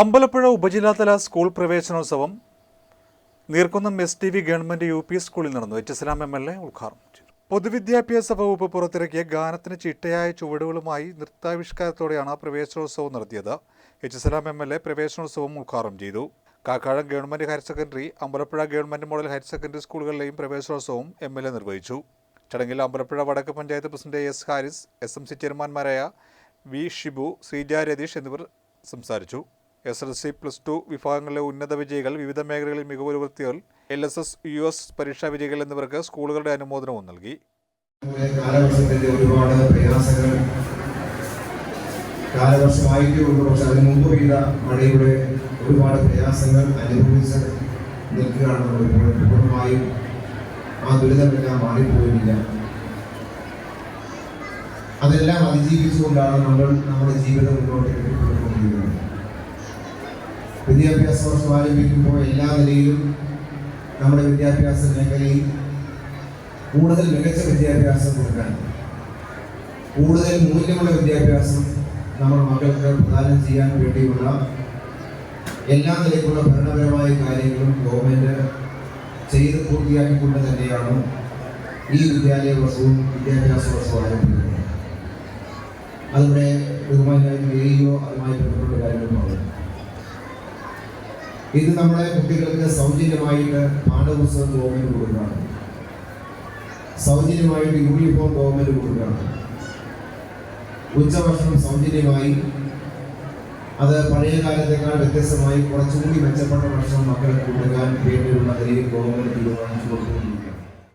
അമ്പലപ്പുഴ ഉപജില്ലാതല സ്കൂൾ പ്രവേശനോത്സവം Neerkunnam S T V government U P സ്കൂളിൽ നടന്നു. H Salam M L A ഉദ്ഘാടനം ചെയ്തു. പൊതുവിദ്യാഭ്യാസ വകുപ്പ് പുറത്തിറക്കിയ ഗാനത്തിന് ചിട്ടയായ ചുവടുകളുമായി നൃത്താവിഷ്കാരത്തോടെയാണ് പ്രവേശനോത്സവം നടത്തിയത്. H Salam M L A പ്രവേശനോത്സവം ഉദ്ഘാടനം ചെയ്തു. Kakkazham government higher secondary Ambalappuzha government model higher secondary സ്കൂളുകളിലെയും പ്രവേശനോത്സവം എം എൽ എ നിർവഹിച്ചു. ചടങ്ങിൽ അമ്പലപ്പുഴ വടക്ക് panchayat president S Haris S M C ചെയർമാൻമാരായ V Shibu Sreeja Ratheesh എന്നിവർ സംസാരിച്ചു. S L C plus two വിഭാഗങ്ങളിലെ ഉന്നത വിജയികൾ വിവിധ മേഖലകളിൽ മികവ് പുലർത്തിയവർ L S S U S പരീക്ഷാ വിജയികൾ എന്നിവർക്ക് സ്കൂളുകളുടെ അനുമോദനവും നൽകി. ഒരുപാട് പ്രയാസങ്ങൾ കാലവർഷമായിട്ടേ ഉള്ളൂ പക്ഷെ അതിന് മുമ്പ് പെയ്ത മഴയുടെ ഒരുപാട് പ്രയാസങ്ങൾ അനുഭവിച്ച് നിൽക്കുകയാണ് നമ്മൾ ഇപ്പോൾ പൂർണമായും ആ ദുരിതമെല്ലാം മാറിപ്പോയില്ല അതെല്ലാം അതിജീവിച്ചുകൊണ്ടാണ് നമ്മൾ നമ്മുടെ ജീവിതം മുന്നോട്ട് കൊണ്ടുപോയിരിക്കുന്നത് വിദ്യാഭ്യാസ വർഷം ആരംഭിക്കുമ്പോൾ എല്ലാ നിലയിലും നമ്മുടെ വിദ്യാഭ്യാസ മേഖലയിൽ കൂടുതൽ മികച്ച വിദ്യാഭ്യാസം കൊടുക്കാൻ കൂടുതൽ മൂല്യമുള്ള വിദ്യാഭ്യാസം നമ്മുടെ മക്കൾക്ക് പ്രദാനം ചെയ്യാൻ വേണ്ടിയുള്ള എല്ലാ നിലയ്ക്കുള്ള ഭരണപരമായ കാര്യങ്ങളും ഗവൺമെന്റ് ചെയ്ത് പൂർത്തിയാക്കിക്കൊണ്ട് തന്നെയാണ് ഈ വിദ്യാലയ വർഷവും വിദ്യാഭ്യാസ വർഷവും ആരംഭിക്കുന്നത്. അതിവിടെ ബഹുമാനായ അതുമായി ബന്ധപ്പെട്ട കാര്യങ്ങളുമാണ് ഇത് നമ്മുടെ കുട്ടികൾക്ക് സൗജന്യമായിട്ട് പാഠപുസ്തകം ഗവൺമെന്റ് കൊടുക്കുകയാണ്. സൗജന്യമായിട്ട് യൂണിഫോം ഗവൺമെന്റ് കൊടുക്കുകയാണ്. ഉച്ചഭക്ഷണം സൗജന്യമായി അത് പഴയ കാലത്തേക്കാൾ വ്യത്യസ്തമായി കുറച്ചുകൂടി മെച്ചപ്പെട്ട ഭക്ഷണം മക്കൾക്ക് കൊടുക്കാൻ വേണ്ടിയുള്ള ഗവൺമെന്റ് തീരുമാനിച്ചു കൊടുക്കുന്നു